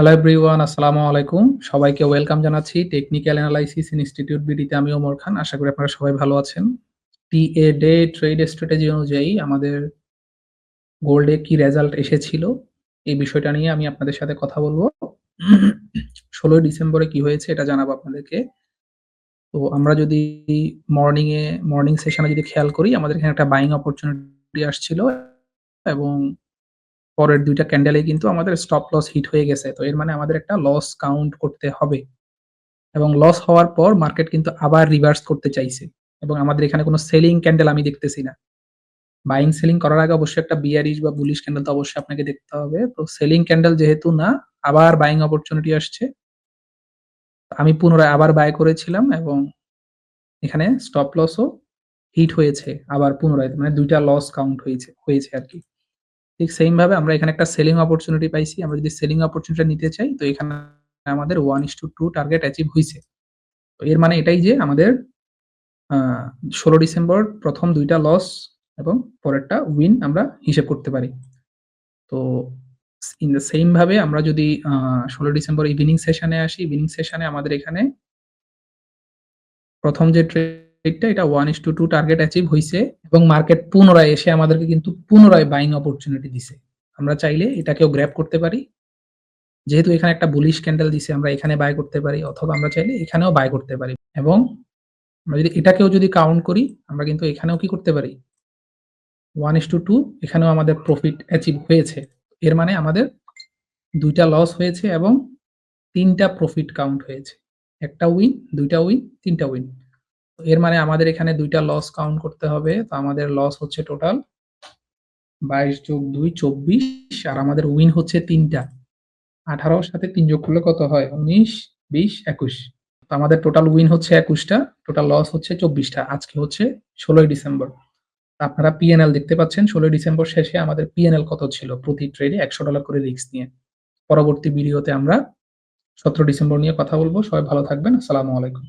Hello everyone আসসালামু আলাইকুম। সবাইকে ওয়েলকাম জানাচ্ছি টেকনিক্যাল অ্যানালাইসিস ইনস্টিটিউট বিডিতে আমি ওমর খান, আশা করি আপনারা সবাই ভালো আছেন। টিএ ডে ট্রেড স্ট্র্যাটেজি অনুযায়ী আমাদের গোল্ডে কি রেজাল্ট এসেছিল, এই বিষয়টা নিয়ে আমি আপনাদের সাথে কথা বলব। ষোলোই ডিসেম্বরে কি হয়েছে এটা জানাব আপনাদেরকে। তো আমরা যদি মর্নিং এ মর্নিং সেশনে যদি খেয়াল করি, আমাদের এখানে একটা বাইং অপরচুনিটি আসছিল এবং পরের দুইটা ক্যান্ডেলে কিন্তু আমাদের স্টপ লস হিট হয়ে গেছে। তো এর মানে আমাদের একটা লস কাউন্ট করতে হবে। এবং লস হওয়ার পর মার্কেট কিন্তু আবার রিভার্স করতে চাইছে। এবং আমাদের এখানে কোনো সেলিং ক্যান্ডেল আমি দেখতেছি না। বাইং সেলিং করার আগে অবশ্যই একটা বিয়ারিশ বা বুলিশ ক্যান্ডেল তো অবশ্যই আপনাকে দেখতে হবে। তো সেলিং ক্যান্ডেল যেহেতু না, আবার বাইং অপরচুনিটি আসছে। আমি পুনরায় আবার বাই করেছিলাম এবং এখানে স্টপ লসও হিট হয়েছে। আবার পুনরায় মানে দুইটা লস কাউন্ট হয়েছে হয়েছে আর কি। ঠিক সেম ভাবে আমরা এখানে একটা সেলিং অপরচুনিটি পাইছি। আমরা যদি সেলিং অপরচুনিটি নিতে চাই, তো এখানে আমাদের one is to two target achieve হয়েছে তো এর মানে এটাই যে আমাদের ষোলো ডিসেম্বর প্রথম দুইটা লস এবং পরেরটা উইন আমরা হিসেব করতে পারি। তো ইন দ্য সেম ভাবে আমরা যদি ষোলো ডিসেম্বর ইভিনিং সেশনে আসি ইভিনিং সেশনে আমাদের এখানে প্রথম যে ট্রেডটা এটা one is to two target achieve হয়েছে এবং মার্কেট পুনরায় এসে আমাদেরকে কিন্তু পুনরায় বাইং অপরচুনিটি দিছে। আমরা চাইলে এটাকেও গ্র্যাপ করতে পারি। যেহেতু এখানে একটা বুলিশ ক্যান্ডেল দিছে, আমরা এখানে বাই করতে পারি অথবা আমরা চাইলে এখানেও বাই করতে পারি। এবং আমরা যদি এটাকেও যদি কাউন্ট করি, আমরা কিন্তু এখানেও কি করতে পারি? ওয়ান ইস টু টু এখানেও আমাদের প্রফিট অ্যাচিভ হয়েছে। এর মানে আমাদের দুইটা লস হয়েছে এবং তিনটা প্রফিট কাউন্ট হয়েছে। একটা উইন দুইটা উইন তিনটা উইন এর মানে আমাদের এখানে দুইটা লস কাউন্ট করতে হবে। তো আমাদের লস হচ্ছে টোটাল বাইশ যোগ দুই চব্বিশ, আর আমাদের উইন হচ্ছে তিনটা। আঠারোর সাথে তিন যোগ করলে কত হয়? উনিশ, বিশ, একুশ। তো আমাদের টোটাল উইন হচ্ছে একুশটা টোটাল লস হচ্ছে চব্বিশটা। আজকে হচ্ছে ষোলোই ডিসেম্বর। আপনারা পিএনএল দেখতে পাচ্ছেন, ষোলোই ডিসেম্বর শেষে আমাদের পিএনএল কত ছিল প্রতি ট্রেডে একশো ডলার করে রিস্ক নিয়ে। পরবর্তী ভিডিওতে আমরা সতেরো ডিসেম্বর নিয়ে কথা বলব। সবাই ভালো থাকবেন। আসসালামু আলাইকুম।